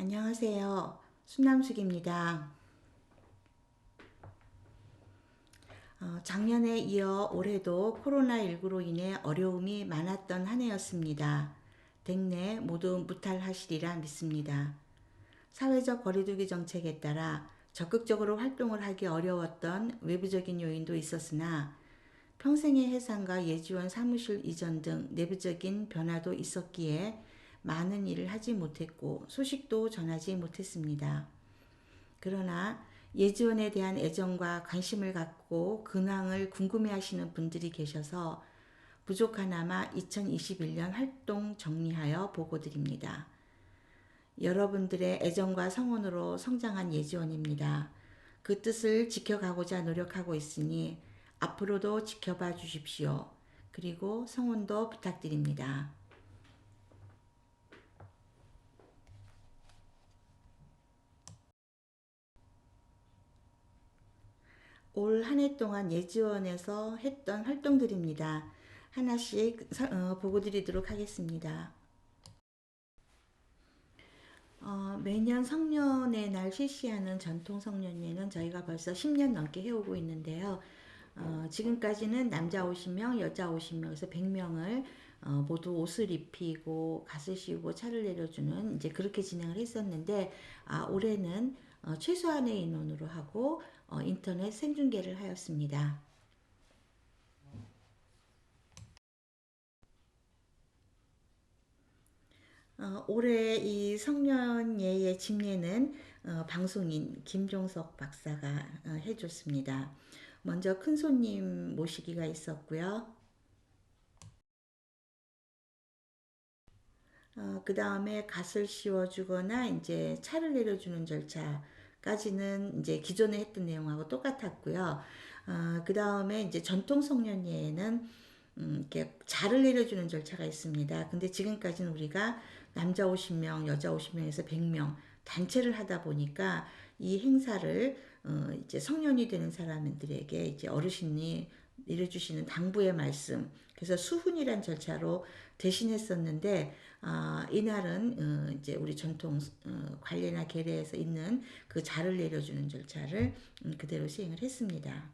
안녕하세요. 순남숙입니다. 어, 작년에 이어 올해도 코로나19로 인해 어려움이 많았던 한 해였습니다. 댁내 모두 무탈하시리라 믿습니다. 사회적 거리두기 정책에 따라 적극적으로 활동을 하기 어려웠던 외부적인 요인도 있었으나 평생의 해상과 예지원 사무실 이전 등 내부적인 변화도 있었기에 많은 일을 하지 못했고 소식도 전하지 못했습니다. 그러나 예지원에 대한 애정과 관심을 갖고 근황을 궁금해 하시는 분들이 계셔서 부족하나마 2021년 활동 정리하여 보고드립니다. 여러분들의 애정과 성원으로 성장한 예지원입니다. 그 뜻을 지켜가고자 노력하고 있으니 앞으로도 지켜봐 주십시오. 그리고 성원도 부탁드립니다. 올 한 해 동안 예지원에서 했던 활동들입니다. 하나씩 어, 보고 드리도록 하겠습니다. 어, 매년 성년의 날 실시하는 전통 성년예는 저희가 벌써 10년 넘게 해오고 있는데요. 어, 지금까지는 남자 50명, 여자 50명에서 100명을 어, 모두 옷을 입히고 갓을 씌우고 차를 내려주는 이제 그렇게 진행을 했었는데 아, 올해는 어, 최소한의 인원으로 하고 어, 인터넷 생중계를 하였습니다. 어, 올해 이 성년예의 집례는 어, 방송인 김종석 박사가 어, 해줬습니다. 먼저 큰 손님 모시기가 있었고요. 어, 그 다음에 갓을 씌워주거나 이제 차를 내려주는 절차까지는 이제 기존에 했던 내용하고 똑같았고요. 어, 그 다음에 이제 전통 성년예에는 음, 이렇게 자를 내려주는 절차가 있습니다. 근데 지금까지는 우리가 남자 50명, 여자 50명에서 100명 단체를 하다 보니까 이 행사를 어, 이제 성년이 되는 사람들에게 이제 어르신이 내려주시는 당부의 말씀, 그래서 수훈이란 절차로 대신했었는데 아, 이날은 어, 이제 우리 전통 어, 관례나 계례에서 있는 그 자를 내려주는 절차를 음, 그대로 시행을 했습니다.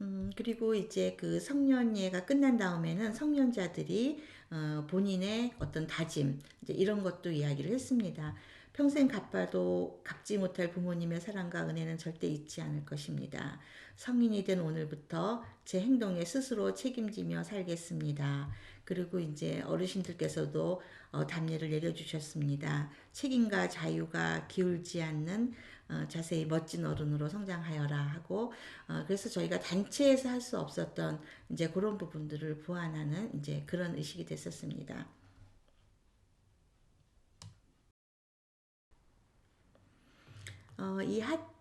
음, 그리고 이제 그 성년예가 끝난 다음에는 성년자들이 어, 본인의 어떤 다짐, 이런 것도 이야기를 했습니다. 평생 갚아도 갚지 못할 부모님의 사랑과 은혜는 절대 잊지 않을 것입니다. 성인이 된 오늘부터 제 행동에 스스로 책임지며 살겠습니다. 그리고 이제 어르신들께서도 어, 답례를 내려주셨습니다. 책임과 자유가 기울지 않는 어, 자세히 멋진 어른으로 성장하여라 하고 어, 그래서 저희가 단체에서 할 수 없었던 이제 그런 부분들을 보완하는 이제 그런 의식이 됐었습니다. 어, 이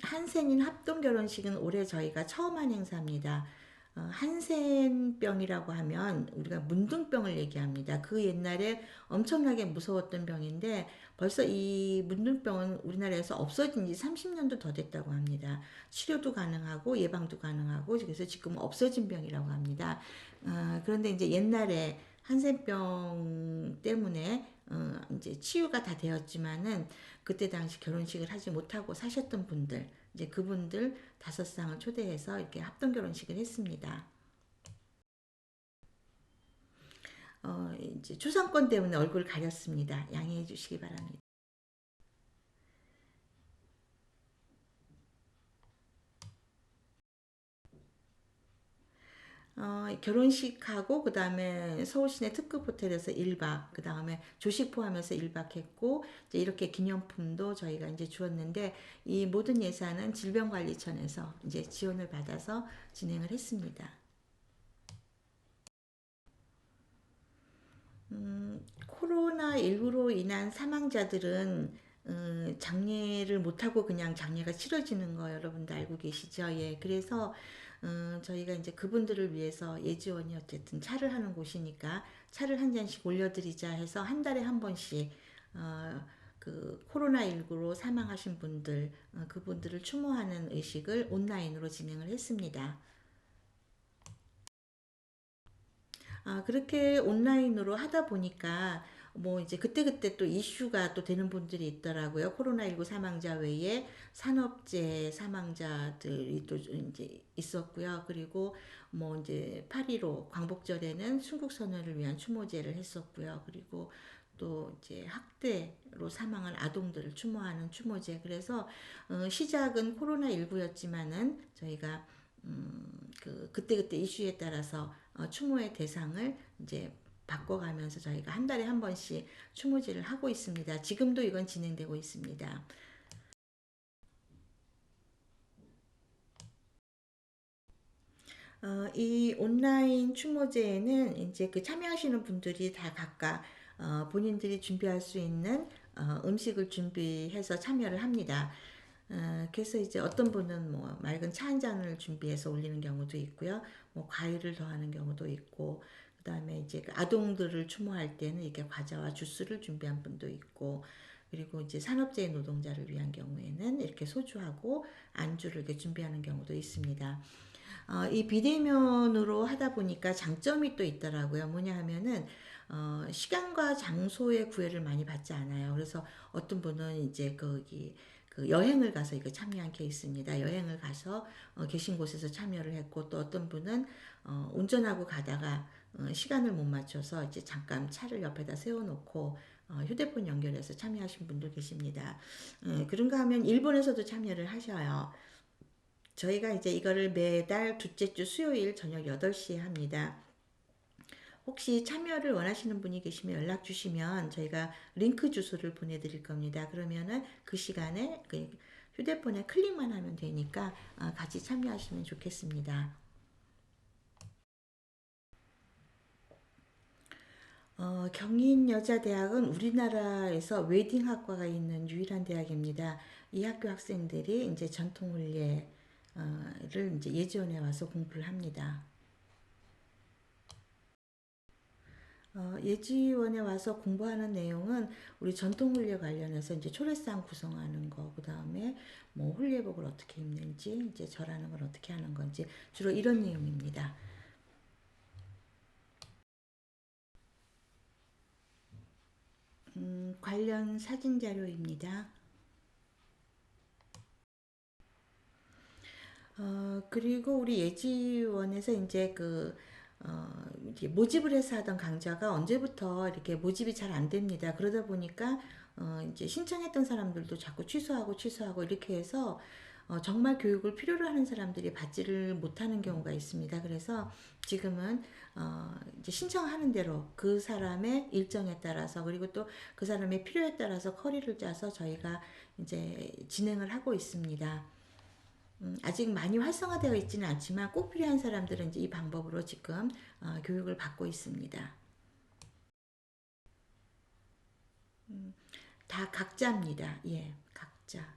한센인 합동 결혼식은 올해 저희가 처음 한 행사입니다. 어, 한센병이라고 하면 우리가 문둥병을 얘기합니다. 그 옛날에 엄청나게 무서웠던 병인데 벌써 이 문둥병은 우리나라에서 없어진 지 30년도 더 됐다고 합니다. 치료도 가능하고 예방도 가능하고 그래서 지금 없어진 병이라고 합니다. 어, 그런데 이제 옛날에 한센병 때문에 어, 이제 치유가 다 되었지만은 그때 당시 결혼식을 하지 못하고 사셨던 분들 이제 그분들 다섯 쌍을 초대해서 이렇게 합동 결혼식을 했습니다. 어, 이제 초상권 때문에 얼굴 가렸습니다. 양해해 주시기 바랍니다. 어, 결혼식하고 그 다음에 서울시내 특급 호텔에서 1박 그 다음에 조식 포함해서 1박 했고 이제 이렇게 기념품도 저희가 이제 주었는데 이 모든 예산은 질병관리청에서 이제 지원을 받아서 진행을 했습니다. 음, 코로나19로 인한 사망자들은 음, 장례를 못하고 그냥 장례가 치러지는 거 여러분들 알고 계시죠? 예, 그래서 음, 저희가 이제 그분들을 위해서 예지원이 어쨌든 차를 하는 곳이니까 차를 한 잔씩 올려드리자 해서 한 달에 한 번씩 어, 그 코로나19로 사망하신 분들 어, 그분들을 추모하는 의식을 온라인으로 진행을 했습니다. 아, 그렇게 온라인으로 하다 보니까 뭐 이제 그때그때 또 이슈가 또 되는 분들이 있더라고요. 코로나19 사망자 외에 산업재해 사망자들이 또 이제 있었고요. 그리고 뭐 이제 8.15 광복절에는 순국선언을 위한 추모제를 했었고요. 그리고 또 이제 학대로 사망한 아동들을 추모하는 추모제. 그래서 어, 시작은 코로나19였지만은 저희가 음, 그 그때그때 이슈에 따라서 어, 추모의 대상을 이제 바꿔가면서 저희가 한 달에 한 번씩 추모제를 하고 있습니다. 지금도 이건 진행되고 있습니다. 어, 이 온라인 추모제에는 이제 그 참여하시는 분들이 다 각각 어, 본인들이 준비할 수 있는 어, 음식을 준비해서 참여를 합니다. 어, 그래서 이제 어떤 분은 뭐 맑은 차 한 잔을 준비해서 올리는 경우도 있고요. 뭐 과일을 더하는 경우도 있고, 그 다음에 이제 그 아동들을 추모할 때는 이렇게 과자와 주스를 준비한 분도 있고, 그리고 이제 산업재해 노동자를 위한 경우에는 이렇게 소주하고 안주를 이렇게 준비하는 경우도 있습니다. 어, 이 비대면으로 하다 보니까 장점이 또 있더라고요. 뭐냐 하면은 어, 시간과 장소의 구애를 많이 받지 않아요. 그래서 어떤 분은 이제 거기 그 여행을 가서 이거 참여한 케이스입니다. 여행을 가서 어, 계신 곳에서 참여를 했고 또 어떤 분은 어, 운전하고 가다가 어, 시간을 못 맞춰서 이제 잠깐 차를 옆에다 세워놓고 어, 휴대폰 연결해서 참여하신 분도 계십니다. 예, 그런가 하면 일본에서도 참여를 하셔요. 저희가 이제 이거를 매달 둘째 주 수요일 저녁 8시에 합니다. 혹시 참여를 원하시는 분이 계시면 연락 주시면 저희가 링크 주소를 보내드릴 겁니다. 그러면은 그 시간에 그 휴대폰에 클릭만 하면 되니까 어, 같이 참여하시면 좋겠습니다. 어, 경인여자대학은 우리나라에서 웨딩학과가 있는 유일한 대학입니다. 이 학교 학생들이 이제 전통문예를 이제 예지원에 와서 공부를 합니다. 어, 예지원에 와서 공부하는 내용은 우리 전통 훈련 관련해서 이제 초래상 구성하는 거, 그 다음에 뭐 홀례복을 어떻게 입는지, 이제 절하는 걸 어떻게 하는 건지 주로 이런 내용입니다. 음, 관련 사진 자료입니다. 어, 그리고 우리 예지원에서 이제 그 어, 모집을 해서 하던 강좌가 언제부터 이렇게 모집이 잘 안 됩니다. 그러다 보니까 어, 이제 신청했던 사람들도 자꾸 취소하고 취소하고 이렇게 해서 어, 정말 교육을 필요로 하는 사람들이 받지를 못하는 경우가 있습니다. 그래서 지금은 어, 이제 신청하는 대로 그 사람의 일정에 따라서 그리고 또 그 사람의 필요에 따라서 커리를 짜서 저희가 이제 진행을 하고 있습니다. 음, 아직 많이 활성화되어 있지는 않지만 꼭 필요한 사람들은 이제 이 방법으로 지금 어, 교육을 받고 있습니다. 음, 다 각자입니다. 예, 각자.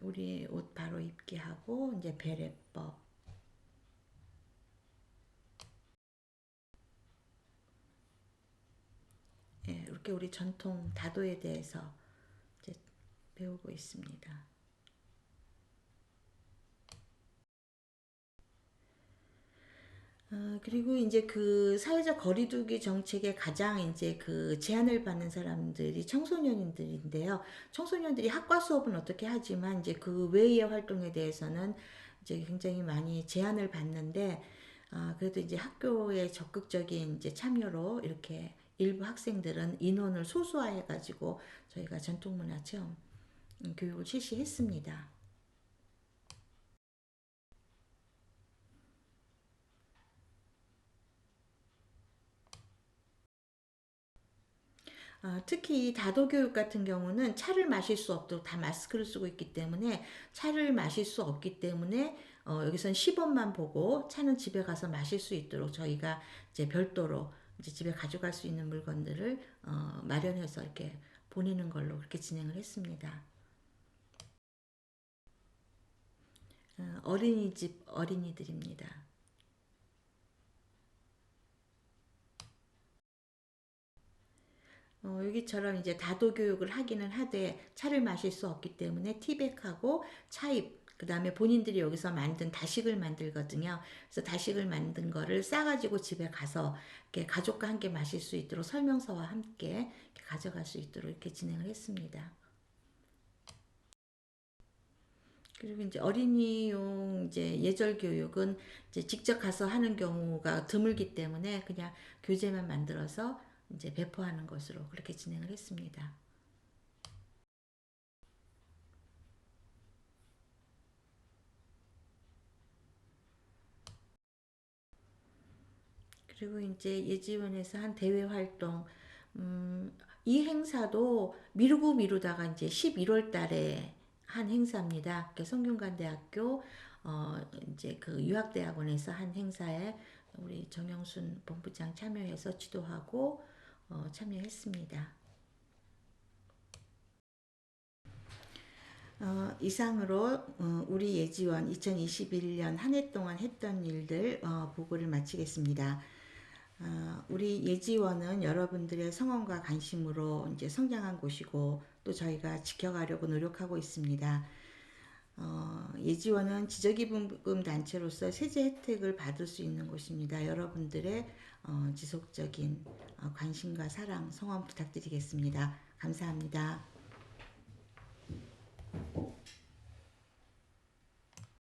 우리 옷 바로 입게 하고 이제 배례법. 예, 이렇게 우리 전통 다도에 대해서 이제 배우고 있습니다. 어, 그리고 이제 그 사회적 거리두기 정책에 가장 이제 그 제한을 받는 사람들이 청소년들인데요. 청소년들이 학과 수업은 어떻게 하지만 이제 그 외의 활동에 대해서는 이제 굉장히 많이 제한을 받는데, 아, 그래도 이제 학교에 적극적인 이제 참여로 이렇게 일부 학생들은 인원을 소수화해 가지고 저희가 전통문화 체험 음, 교육을 실시했습니다. 어, 특히 다도교육 같은 경우는 차를 마실 수 없도록 다 마스크를 쓰고 있기 때문에 차를 마실 수 없기 때문에 어, 여기선 시범만 보고 차는 집에 가서 마실 수 있도록 저희가 이제 별도로 이제 집에 가져갈 수 있는 물건들을 어, 마련해서 이렇게 보내는 걸로 그렇게 진행을 했습니다. 어, 어린이집 어린이들입니다. 어, 여기처럼 이제 다도 교육을 하기는 하되 차를 마실 수 없기 때문에 티백하고 차입 그 다음에 본인들이 여기서 만든 다식을 만들거든요. 그래서 다식을 만든 거를 싸가지고 집에 가서 이렇게 가족과 함께 마실 수 있도록 설명서와 함께 가져갈 수 있도록 이렇게 진행을 했습니다. 그리고 이제 어린이용 이제 예절 교육은 이제 직접 가서 하는 경우가 드물기 때문에 그냥 교재만 만들어서 이제 배포하는 것으로 그렇게 진행을 했습니다. 그리고 이제 예지원에서 한 대외 활동, 음, 이 행사도 미루고 미루다가 이제 11월 달에 한 행사입니다. 그 성균관대학교 어, 이제 그 유학대학원에서 한 행사에 우리 정영순 본부장 참여해서 지도하고 어, 참여했습니다. 어, 이상으로 어, 우리 예지원 2021년 한 해 동안 했던 일들 어, 보고를 마치겠습니다. 어, 우리 예지원은 여러분들의 성원과 관심으로 이제 성장한 곳이고 또 저희가 지켜가려고 노력하고 있습니다. 어, 예지원은 지적이분금 단체로서 세제 혜택을 받을 수 있는 곳입니다. 여러분들의 어, 지속적인 어, 관심과 사랑, 성원 부탁드리겠습니다. 감사합니다.